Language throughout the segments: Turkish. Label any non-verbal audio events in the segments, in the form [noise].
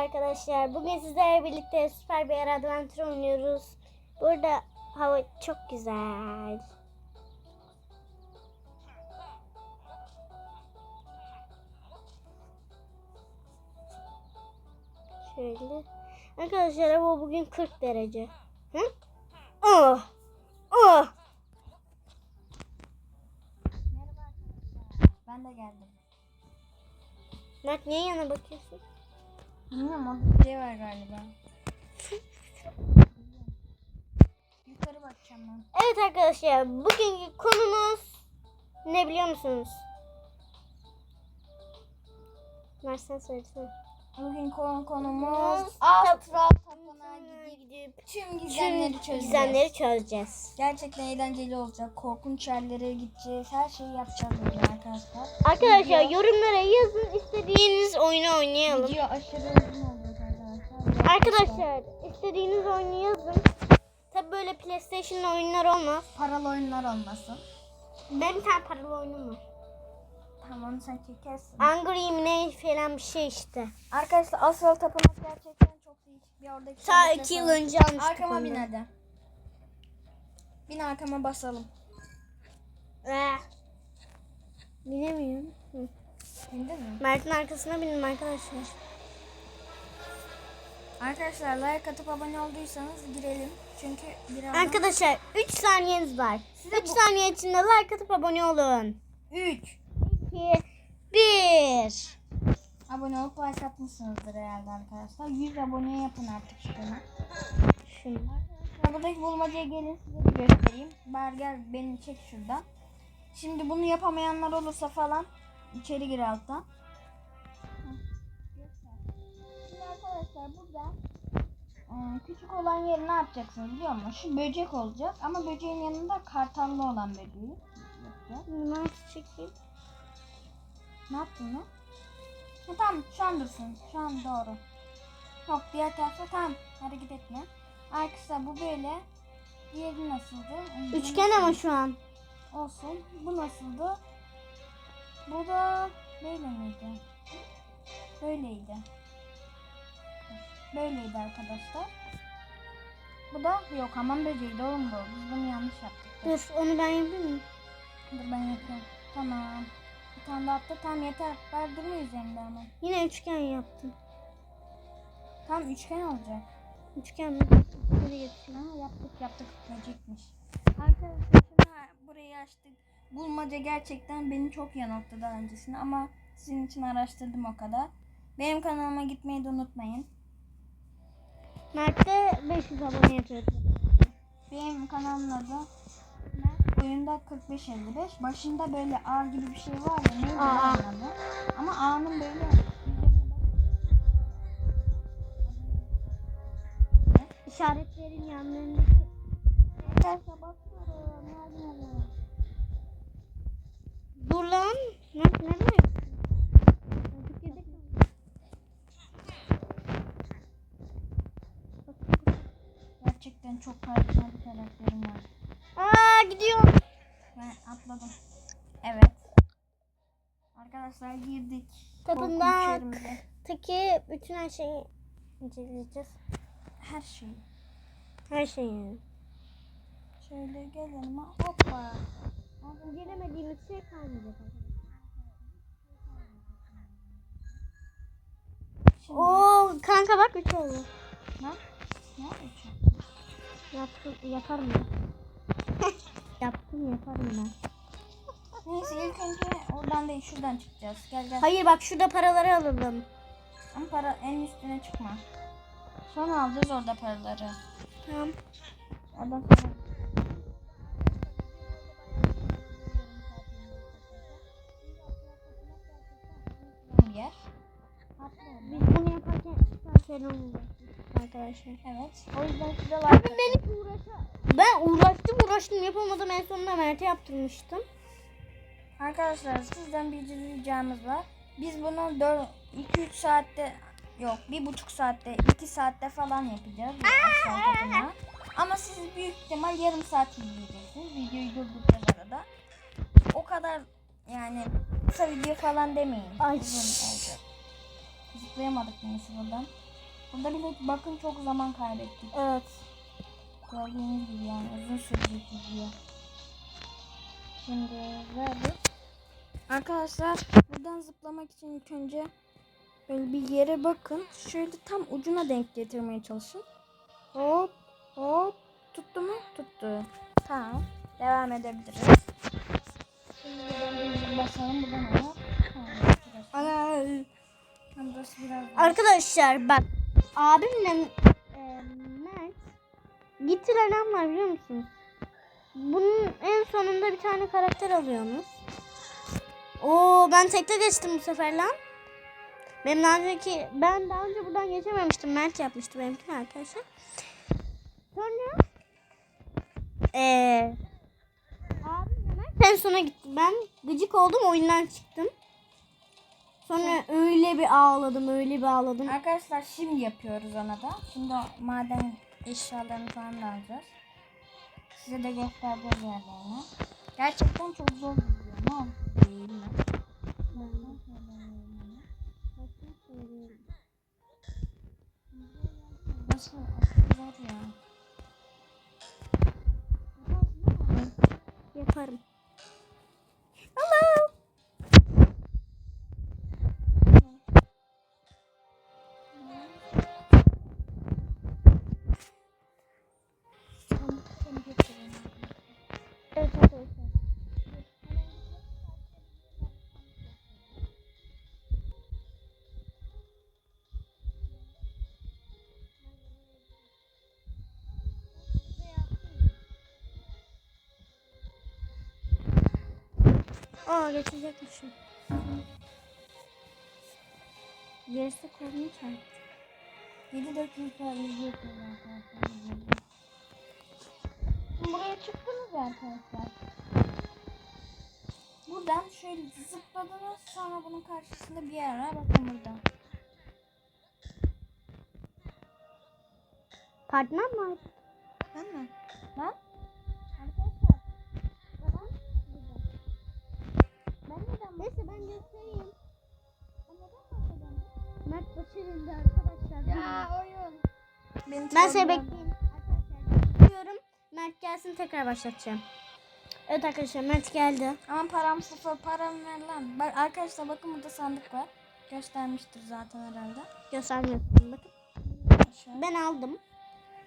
arkadaşlar. Bugün sizlerle birlikte süper bir adventure oynuyoruz. Burada hava çok güzel. Şöyle. Arkadaşlar hava bugün 40 derece. Hı? Oh! Oh! Merhaba arkadaşlar. Ben de geldim. Mert niye yana bakıyorsun? Bilmiyorum orada şey var galiba. Yukarı bakacağım ben. Evet arkadaşlar bugünkü konumuz ne biliyor musunuz? Mert sen söylesene. Bugün konu konumuz astral tapınağa gidip tüm gizemleri çözeceğiz. gizemleri çözeceğiz. Gerçekten eğlenceli olacak. Korkunç yerlere gideceğiz. Her şeyi yapacağız bugün arkadaşlar. Arkadaşlar Video- yorumlara yazın istediğiniz oyunu oynayalım. Video aşırı uzun olacak arkadaşlar. Arkadaşlar istediğiniz oyunu yazın. Tabi böyle PlayStation oyunlar olmaz. Paralı oyunlar olmasın. Ben bir tane paralı oyunum var. Tamam sen çekersin. Angry ne falan bir şey işte. Arkadaşlar astral tapınak gerçekten çok değişik bir oradaki. Ta iki yıl önce almıştık Arkama onu. bin hadi. Bin arkama basalım. Eh. Binemiyorum. Hı. Bindin mi? Mert'in arkasına bindim arkadaşlar. Arkadaşlar like atıp abone olduysanız girelim. Çünkü birazdan... Arkadaşlar 3 saniyeniz var. Size 3 bu- saniye içinde like atıp abone olun. 3. 2 1 Abone olup like atmışsınızdır herhalde arkadaşlar. 100 abone yapın artık şu kanala. Şunu. Arkadaşlar buradaki bulmacaya gelin size göstereyim. Bari gel beni çek şuradan. Şimdi bunu yapamayanlar olursa falan içeri gir alttan. Şimdi arkadaşlar burada e, küçük olan yeri ne yapacaksınız biliyor musun? Şu böcek olacak ama böceğin yanında kartallı olan böceği yapacağız. Nasıl çekeyim? Ne yaptın lan? Ha, tamam şu an dursun. Şu an doğru. Yok diğer tarafta tamam. Hareket etme. Arkadaşlar bu böyle. Diğeri nasıldı? Üçgen ama şu an. Olsun. Bu nasıldı? Bu da böyle miydi? Böyleydi. Böyleydi arkadaşlar. Bu da yok aman böceğiydi oğlum bu. Biz bunu yanlış yaptık. Dur onu ben yapayım mı? Dur ben yapıyorum. Tamam. Bir tane daha attı. Tamam yeter. Ver durma üzerinde ama. Yine üçgen yaptım. Tam üçgen olacak. Üçgen mi? Şöyle getireyim. Ha, yaptık yaptık. Böcekmiş. Arkadaşlar burayı açtık. Bulmaca gerçekten beni çok yanılttı daha öncesinde ama sizin için araştırdım o kadar. Benim kanalıma gitmeyi de unutmayın. Mert de 500 abone yapıyor. Benim kanalımın adı? Oyunda 4555. Başında böyle A gibi bir şey var ya. Neydi Aa. lan onun adı? Ama A'nın böyle İşaretlerin yanlarındaki Arkadaşlar bakıyorum. Mert nereye? Fikirde Gerçekten çok harika bir karakterim var. Aa gidiyor. Ben atladım. Evet. Arkadaşlar girdik. Tapınak. Korkunç yerimize. Taki bütün her şeyi inceleyeceğiz. Her şey. Her şeyi. Şöyle gel yanıma. Hoppa. İncelemediğimiz şey kalmayacak. Oo kanka bak üç oldu. Ne? Ne yapıyorsun? [laughs] Yaptım, yaparım ben. Yaptım yaparım ben. Neyse ilk önce oradan değil şuradan çıkacağız. Gel gel. Hayır bak şurada paraları alalım. Ama para en üstüne çıkma. Sonra alacağız orada paraları. Tamam. Oradan sonra. Olacak arkadaşlar. Evet. O yüzden şurada Abi ben hiç uğraşa... Ben uğraştım uğraştım yapamadım en sonunda Mert'e yaptırmıştım. Arkadaşlar sizden bir ricamız var. Biz bunu 2-3 saatte yok 1,5 saatte 2 saatte falan yapacağız. Ama siz büyük ihtimal yarım saat izleyeceksiniz. Videoyu durduracağız arada. O kadar yani kısa video falan demeyin. Ay. Uzun olacak. Zıplayamadık neyse buradan. Burada bile bakın çok zaman kaybettik. Evet. Gördüğünüz gibi yani uzun sürecek video. Şimdi verdik. Arkadaşlar buradan zıplamak için ilk önce böyle bir yere bakın. Şöyle tam ucuna denk getirmeye çalışın. Hop hop. Tuttu mu? Tuttu. Tamam. Devam edebiliriz. Şimdi bir basalım. Buradan ama. Ana. Burası biraz Arkadaşlar bak abimle e, Mert gittiren var biliyor musunuz? Bunun en sonunda bir tane karakter alıyorsunuz. Oo ben tekte geçtim bu sefer lan. Benim daha önceki ben daha önce buradan geçememiştim. Mert yapmıştı benimkini arkadaşlar. Sonra eee abimle Mert en sona gitti. Ben gıcık oldum oyundan çıktım. Sonra öyle bir ağladım, öyle bir ağladım. Arkadaşlar şimdi yapıyoruz ona da. Şimdi maden eşyalarını falan da alacağız. Size de göstereceğiz yerlerini. Gerçekten çok zor bir. Ne oldu? Değil mi? Nasıl? Zor ya. Yaparım. Aa geçecekmişim. Gerisi kolunu çarptı. 7 dakika izliyoruz arkadaşlar. Şimdi buraya çıktınız arkadaşlar. Buradan şöyle zıpladınız sonra bunun karşısında bir yer var. Bakın burada. Partner mı? Ben mi? Lan? Neyse ben göstereyim. Mert başarıldı arkadaşlar. Ya oyun. Beni Ben seni bekliyorum. Mert gelsin tekrar başlatacağım. Evet arkadaşlar Mert geldi. Ama param sıfır param ver lan. Bak arkadaşlar bakın burada sandık var. Göstermiştir zaten herhalde. Göstermiyorsun bakın. Şöyle. Ben aldım.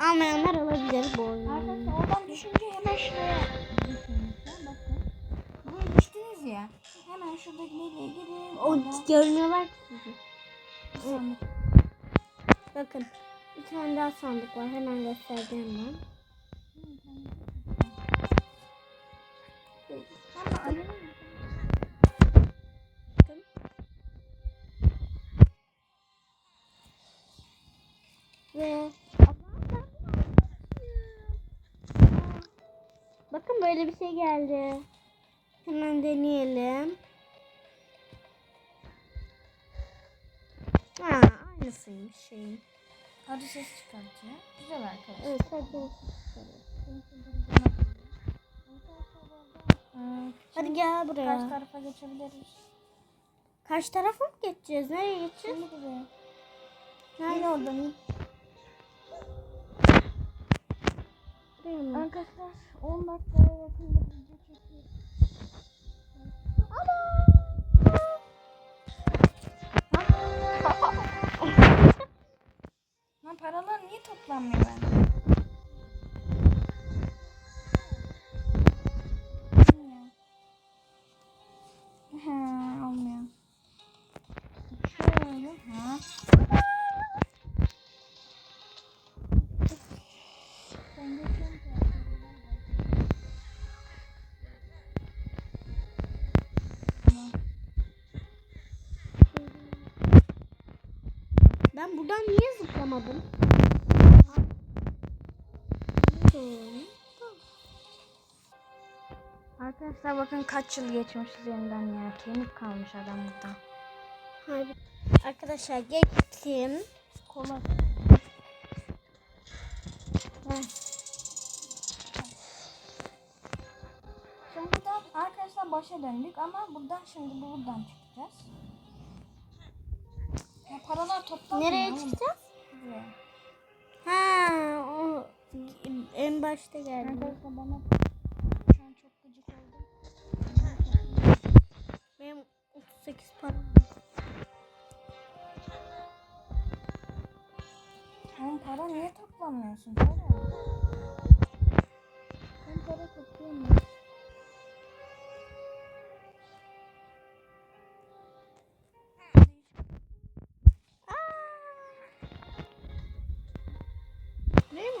Almayanlar alabilir bu oyunu. Arkadaşlar oradan düşünce hemen şuraya. Düştünüz ya. Hemen şuradaki nereye girin. O görmüyorlar ki sizi. sandık. Bakın. Bir tane daha sandık var. Hemen göstereceğim ben. Ve Bakın böyle bir şey geldi. Hemen deneyelim. Ha, aynısıymış şeyin. Arı ses çıkartıyor. Güzel arkadaşlar. Evet, hadi. Ee, Hadi gel Karşı buraya. tarafa geçebiliriz. Karşı tarafa mı geçeceğiz? Nereye geçeceğiz? Şimdi buraya. Nerede? Oradan? Arkadaşlar 10 dakikaya yakın bir video çekiyoruz. Lan paralar niye toplanmıyor bende? Ben buradan niye zıplamadım? Arkadaşlar bakın kaç yıl geçmiş üzerinden ya. Kemik kalmış adam burada. Hayır. Arkadaşlar geçtim. Kolay. Şimdi buradan arkadaşlar başa döndük ama buradan şimdi buradan çıkacağız. Ya paralar toplanmıyor. Nereye çıkacağız? Ha, o en başta geldi. Arkadaşlar bana şu an çok gıcık oldum. Benim 38 param. var. Oğlum para niye toplamıyorsun? Para.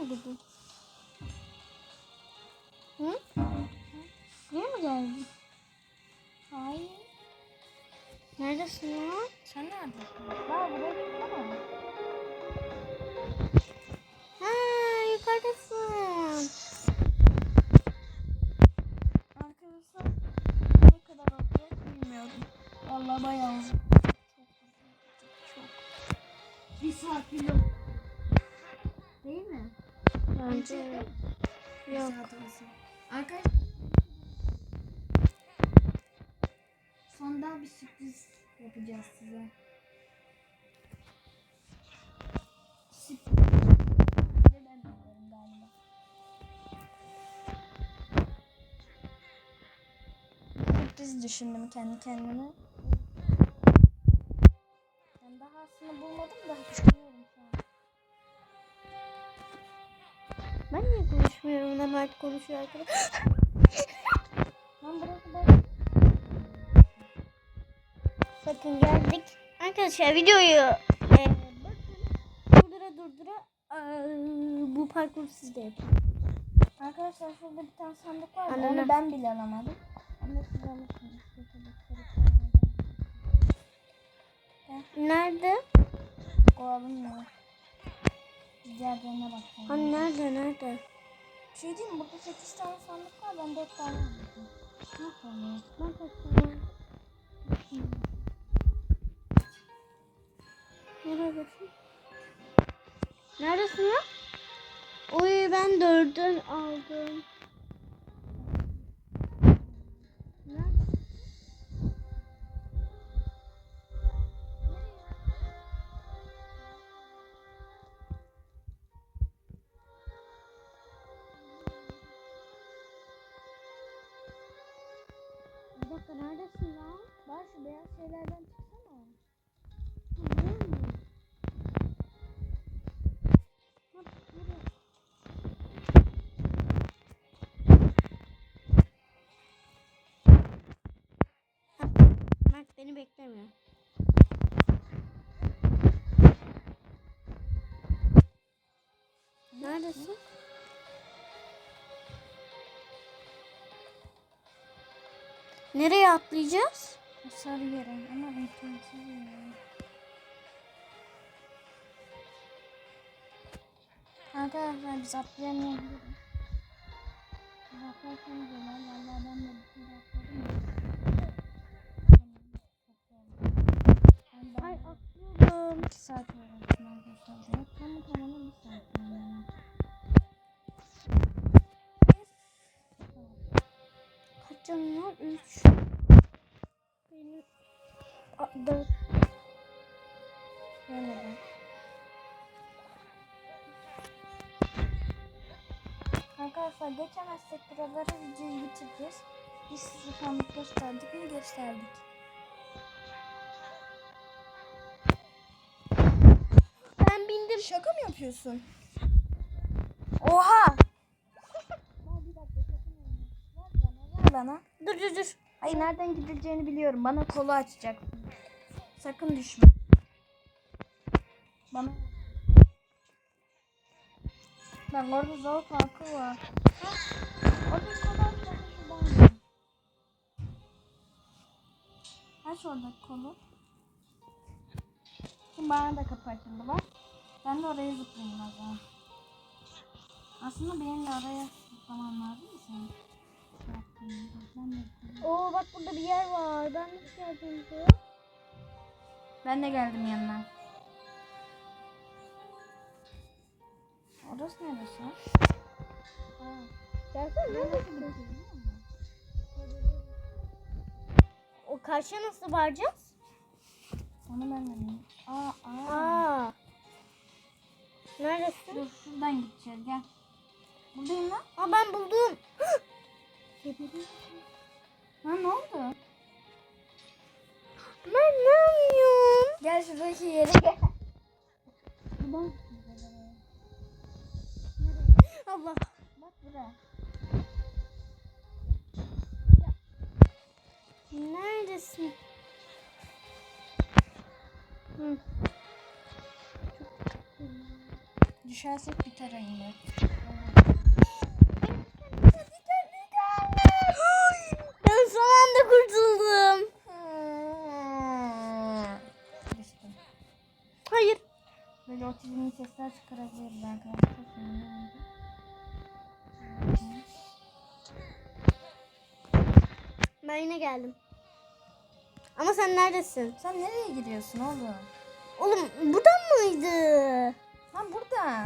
Gidin? Hı? Buraya mı geldin? Hayır. Neredesin ya? Sen neredesin? Var buraya çıkamam. Bence yok. Arkadaşlar. Sonda bir sürpriz yapacağız size. Sürpriz. Sürpriz düşündüm kendi kendime. Ona Mert konuşuyor arkadaş. [laughs] Lan burası ben. Bakın geldik. Arkadaşlar videoyu e, bakın durdura durdura e, bu parkuru siz de yapın. Arkadaşlar şurada bir tane sandık var. Anne. Onu ben bile alamadım. Ama siz alırsınız. Nerede? O alınmıyor. Diğerlerine bakalım. Hani nerede nerede? Bir şey diyeyim mi? Burada 8 tane sandık var. Ben 4 tane aldım. Ne yapalım? Bak bakayım. Neredesin? Neredesin ya? Oy ben dördün aldım. Dakika neredesin lan? Var şu beyaz şeylerden çıksana. Bak, beni beklemiyor. Nereye atlayacağız? Sarı yere ama imkansız ya. Arkadaşlar biz atlayamayabiliriz. Biz atlarsanız olur. Vallahi ben de bir atladım. Daha Ay atlıyorum. 2 saat uğraştım arkadaşlar. Yok tamam tamam bir saat yani. Var? Üç. Benim... A, dört. Böyle Arkadaşlar geçemezsek buraları videoyu bitireceğiz. Biz size sandık gösterdik mi gösterdik. Ben bindim. Şaka mı yapıyorsun? Oha! bir dakika sakın Ver bana. Dur dur dur. Ay nereden gidileceğini biliyorum. Bana kolu açacaksın. Sakın düşme. Bana. Bak orada zor parkı var. Ha? Orada kolu şuradan. Aç orada kolu. Şimdi bana da kapı açıldı bak. Ben de oraya zıplayayım o zaman. Aslında benim oraya zıplamam lazım mı senin? Oo bak burada bir yer var. Ben nasıl geldim buraya? Ben de geldim yanına. Orası neresi? Aa, Gelsene? O karşıya nasıl varacağız? Onu ben de bilmiyorum. Aa, aa. Aa. Neredesin? Dur şuradan gideceğiz gel. Buradayım lan. Aa ben buldum. [gasps] Ha ne oldu? Ben ne yapıyorum? Gel şuradaki yere gel. Allah. bak buraya. Neredesin? Hı. Düşersek biter yine. Otizmli sesler çıkarabiliriz arkadaşlar. Ben yine geldim. Ama sen neredesin? Sen nereye gidiyorsun oğlum? Oğlum buradan mıydı? Lan burada.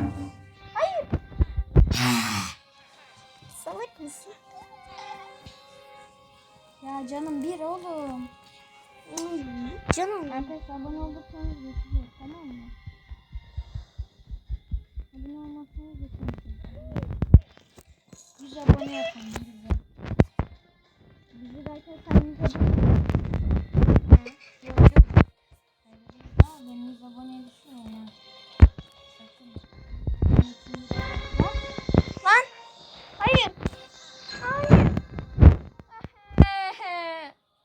Hayır. [sighs] Salak mısın? Ya canım bir oğlum. Canım. Arkadaşlar abone olursanız geçeceğiz tamam mı? Abone olmazsanız geçeceğiz. 100 abone yapın bize. Bizi belki sen yüze Yok yok. Değil. Aa, beni 100 aboneye ha. Sakın. Lan. Hayır. Hayır.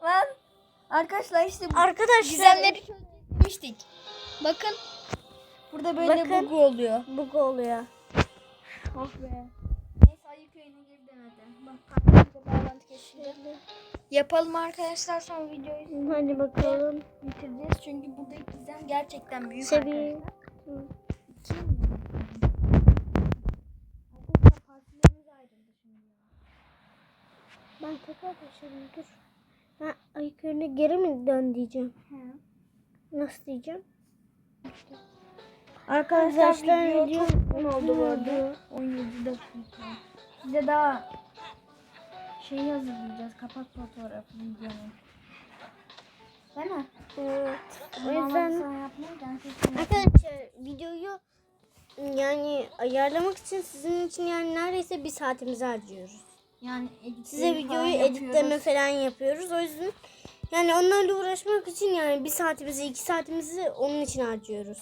Lan. Arkadaşlar işte bu Arkadaşlar. gizemleri çözmüştük. Bakın. Burada böyle Bakın. bug oluyor. Bug oluyor. Oh be. Neyse ayı köyüne gir demedi. Bak kanka bağlantı kesildi. Yapalım arkadaşlar son videoyu Hadi bakalım. bitireceğiz. Çünkü buradaki gizem gerçekten büyük Seviye. arkadaşlar. Şimdi. Ben tekrar başladım dur. Ha, ayık önüne geri mi dön diyeceğim. He. Nasıl diyeceğim? Arkadaşlar Arkadaşlar video çok oldu bu arada. oldu. 17 dakika. Size daha şey hazırlayacağız. Kapak fotoğrafı videonun. Değil mi? Evet. O yüzden arkadaşlar videoyu yani ayarlamak için sizin için yani neredeyse bir saatimizi harcıyoruz. Yani Size videoyu editleme falan yapıyoruz. O yüzden yani onlarla uğraşmak için yani bir saatimizi iki saatimizi onun için harcıyoruz.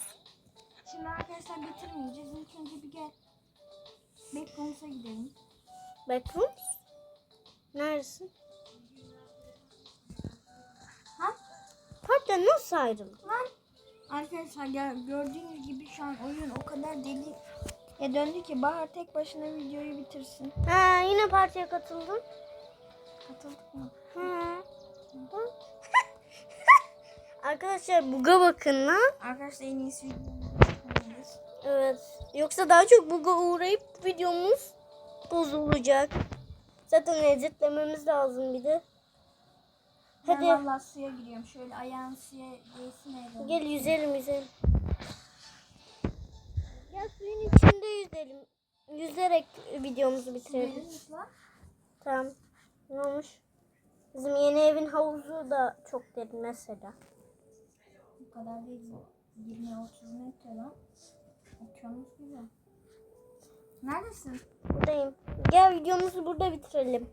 Şimdi arkadaşlar bitirmeyeceğiz. İlk önce bir gel. Backrooms'a gidelim. Backrooms? Neredesin? Ha? Partiden nasıl ayrıldın? Lan. Arkadaşlar gel, gördüğünüz gibi şu an oyun o kadar deli ya döndü ki Bahar tek başına videoyu bitirsin. Ha, yine partiye katıldın. Katıldık mı? Bak. [laughs] Arkadaşlar buga bakın lan. Arkadaşlar en iyisi. Evet. Yoksa daha çok buga uğrayıp videomuz bozulacak. Zaten editlememiz lazım bir de. Ben Hadi. vallahi suya giriyorum. Şöyle ayağın suya değsin eğlenelim. Gel yüzelim yüzelim. Gel suyun içinde yüzelim. Yüzerek videomuzu bitirelim. Gidelim lan. Tamam. Ne olmuş? Bizim yeni evin havuzu da çok derin mesela. Bu kadar değil. 20-30 metre lan. Okyanus gibi. Neredesin? Buradayım. Gel videomuzu burada bitirelim.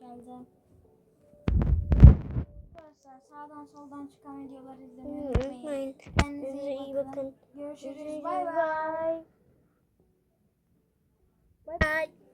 Geldim. Arkadaşlar sağdan soldan çıkan videoları izlemeyi unutmayın. Kendinize iyi bakın. Görüşürüz. Bay bay. Bye. Bye.